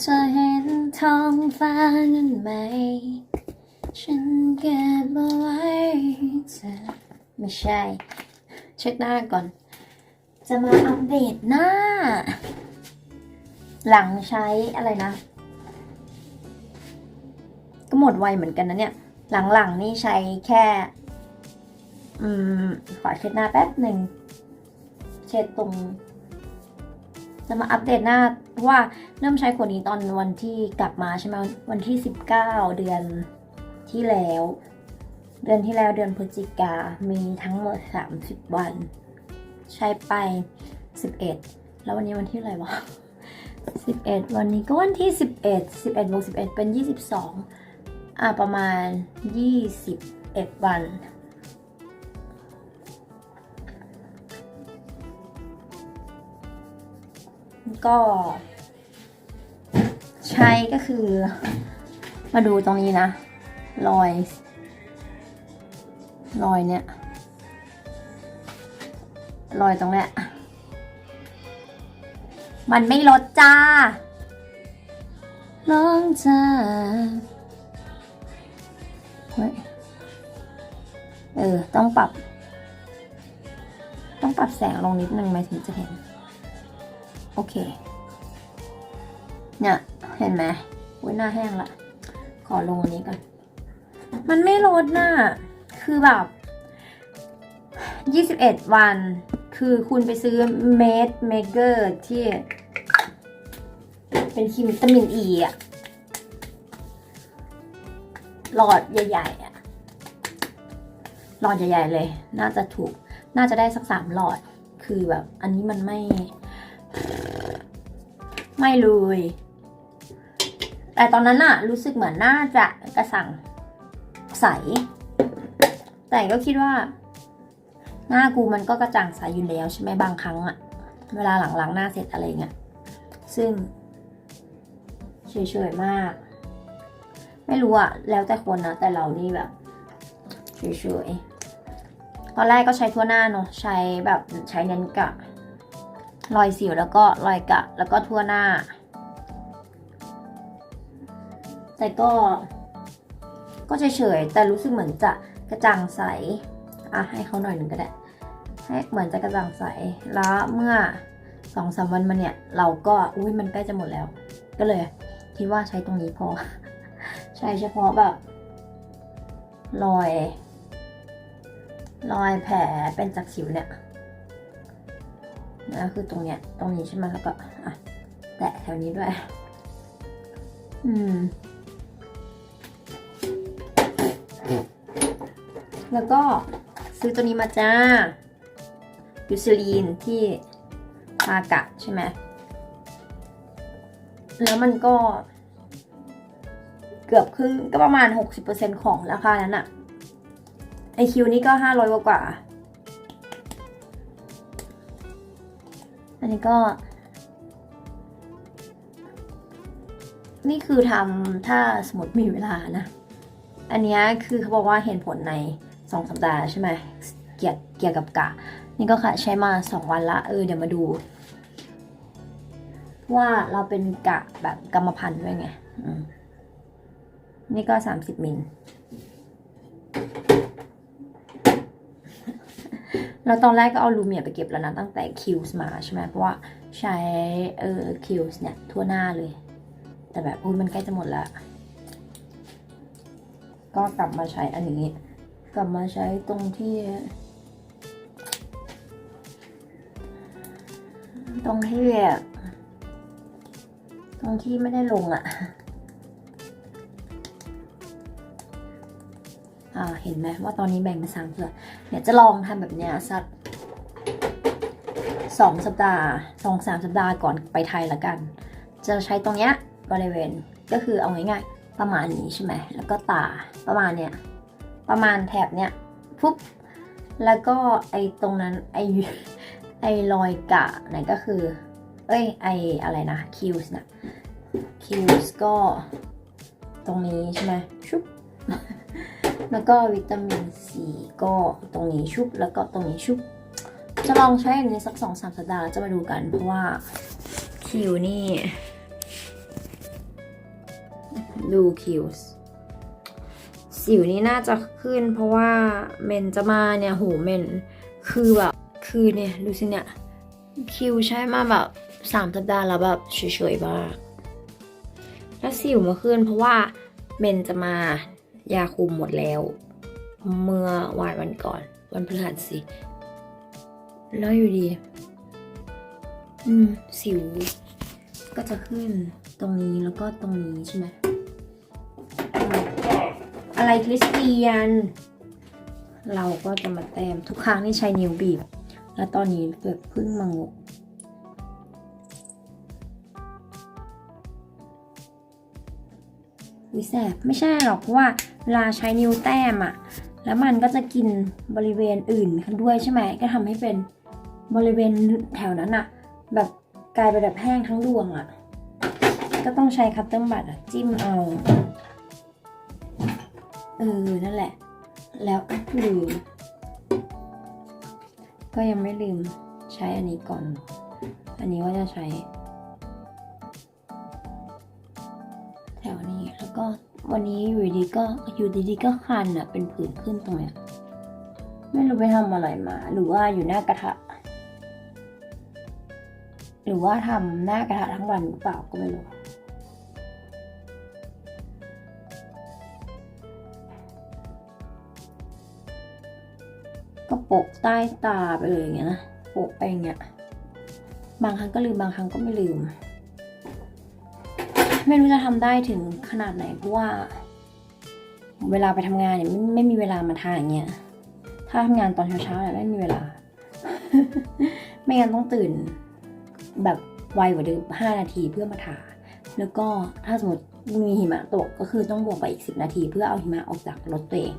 เธอเห็นท้องฟ้านั้นไหม ฉันเก็บเอาไว้เธอไม่ใช่ เช็ดหน้าก่อน จะมาอัปเดตหน้า หลังใช้อะไรนะ ก็หมดไวเหมือนกันนะเนี่ย หลังๆนี่ใช้แค่ อืม ขอเช็ดหน้าแป๊บหนึ่ง เช็ดตรง จะมาอัปเดตหน้าเพราะว่าเริ่มใช้ขวดนี้ตอนวันที่กลับมาใช่ไหมวันที่ 19 เดือนที่แล้ว เดือนที่แล้วเดือนพฤศจิกามีทั้งหมด 30 วัน ใช้ไป 11 แล้ววันนี้วันที่อะไรวะ11 วันนี้ก็วันที่ 11 11บวก11 เป็น 22 อ่าประมาณ 21 วัน ก็ ใช้ก็คือ มาดูตรงนี้นะ รอย รอยเนี่ย รอยตรงเนี้ยมันไม่ลดจ้าน้องจ้าเฮ้ยเออ ต้องปรับ ต้องปรับแสงลงนิดนึงไหมถึงจะเห็น โอเค เนี่ย เห็นไหมอุ้ยหน้าแห้งละ ขอลงอันนี้ก่อน มันไม่ลดหน่ะคือแบบ 21 วัน คือคุณไปซื้อเมดเมเกอร์ที่ เป็นครีมวิตามินอีอะหลอดใหญ่ๆอะหลอดใหญ่ ๆ เลย น่าจะถูก น่าจะได้สักสามหลอด คือแบบ อันนี้มันไม่ ไม่เลย แต่ตอนนั้นอะรู้สึกเหมือนน่าจะกระสังใส แต่ก็คิดว่า หน้ากูมันก็กระจ่างใสอยู่แล้วใช่ไหมบางครั้งอะเวลาหลังล้างหน้าเสร็จอะไรเงี้ย ซึ่งเฉยๆมาก ไม่รู้อะแล้วแต่คนนะ แต่เรานี่แบบเฉยๆตอนแรกก็ใช้ทั่วหน้าเนอะใช้แบบใช้เน้นกะ รอยสิวแล้วก็รอยกะแล้วก็ทั่วหน้า แต่ก็ ก็เฉยๆแต่รู้สึกเหมือนจะกระจ่างใสอะให้เขาหน่อยหนึ่งก็ได้ให้เหมือนจะกระจ่างใสแล้วเมื่อสองสามวันมาเนี่ย เราก็อุ้ยมันใกล้จะหมดแล้ว ก็เลย คิดว่าใช้ตรงนี้พอ ใช้เฉพาะแบบรอย รอยแผลเป็นจากสิวเนี่ย นะคือตรงเนี้ย ตรงนี้ใช่ไหมแล้วก็อะแตะแถวนี้ด้วย อืม แล้วก็ซื้อตัวนี้มาจ้ายูซิลีนที่ทากะใช่ไหมแล้วมันก็ เกือบครึ่งก็ประมาณ 60%ของราคานั้นอะไอคิวนี้ก็ 500 กว่า อันนี้ก็ นี่คือทำถ้าสมมติมีเวลานะ อันนี้คือเขาบอกว่าเห็นผลในสองสัปดาห์ใช่ไหมเกี่ยวเกี่ยวกับกะ นี่ก็ค่ะใช้มาสองวันละเออเดี๋ยวมาดู ว่าเราเป็นกะแบบกรรมพันธุ์ด้วยไงนี่ก็สามสิบมิล แล้วตอนแรกก็เอาลูเมียไปเก็บแล้วนะตั้งแต่คิวส์มาใช่ไหมเพราะว่าใช้เออคิวส์เนี่ยทั่วหน้าเลย แต่แบบอุ้ยมันใกล้จะหมดแล้วก็กลับมาใช้อันนี้ กลับมาใช้ตรงที่ ตรงที่ตรงที่ไม่ได้ลงอะ่ะ เห็นไหมว่าตอนนี้แบ่งเป็นสามส่วนเนี่ยจะลองทำแบบเนี้ยสักสองสัปดาห์สองสามสัปดาห์ก่อนไปไทยละกัน จะใช้ตรงเนี้ยบริเวณก็คือเอาง่ายๆประมาณนี้ใช่ไหมแล้วก็ตาประมาณเนี้ยประมาณแถบเนี้ยปุ๊บแล้วก็ไอตรงนั้นไอไอรอยกะไหนก็คือ เอ้ยไออะไรนะคิวส์นะคิวส์ก็ตรงนี้ใช่ไหมชุบ แล้วก็วิตามินซีก็ตรงนี้ชุบแล้วก็ตรงนี้ชุบ จะลองใช้อันนี้สักสองสามสัปดาห์แล้วจะมาดูกัน เพราะว่าคิวนี่ ดูคิวสิวนี้น่าจะขึ้น เพราะว่าเมนจะมาเนี่ยโหเมนคือแบบคือเนี่ยดูสิเนี่ยคิวใช้มาแบบสามสัปดาห์แล้วแบบเฉยๆบ้างแล้วสิวมาขึ้นเพราะว่าเมนจะมา ยาคุมหมดแล้ว เมื่อวานวันก่อน วันพฤหัสสิ แล้วอยู่ดี อืม สิว ก็จะขึ้นตรงนี้แล้วก็ตรงนี้ใช่ไหม อะไรคริสเตียน เราก็จะมาแต้มทุกครั้งที่ใช้นิ้วบีบ แล้วตอนนี้เกิดพึ่งมางก วิแสบไม่ใช่หรอกเพราะว่าเวลาใช้นิ้วแต้มอะแล้วมันก็จะกินบริเวณอื่นด้วยใช่ไหมก็ทำให้เป็นบริเวณแถวนั้นอะแบบกลายเป็นแบบแห้งทั้งดวงอะก็ต้องใช้คัตเติ้ลบัตจิ้มเอาเออนั่นแหละ แล้วลืมก็ยังไม่ลืมใช้อันนี้ก่อน อันนี้ว่าจะใช้ ถวนี้ แล้วก็วันนี้อยู่ดีก็อยู่ดีๆก็คันอะเป็นผื่นขึ้นตรงเนี้ย ไม่รู้ไปทำอะไรมา หรือว่าอยู่หน้ากระทะ หรือว่าทำหน้ากระทะทั้งวันหรือเปล่าก็ไม่รู้ก็ปะใต้ตาไปเลยอย่างเงี้ยนะปะไปอย่างเงี้ย บางครั้งก็ลืม บางครั้งก็ไม่ลืม ไม่รู้จะทำได้ถึงขนาดไหนเพราะว่า เวลาไปทำงานเนี่ยไม่ไม่มีเวลามาทาอย่างเงี้ยถ้าทำงานตอนเช้าๆเนี่ยไม่มีเวลา ไม่งั้นต้องตื่น แบบไวกว่าเดิมห้านาทีเพื่อมาทาแล้วก็ถ้าสมมติมีหิมะตกก็คือต้องบวกไปอีกสิบนาที เพื่อเอาหิมะออกจากรถตัวเอง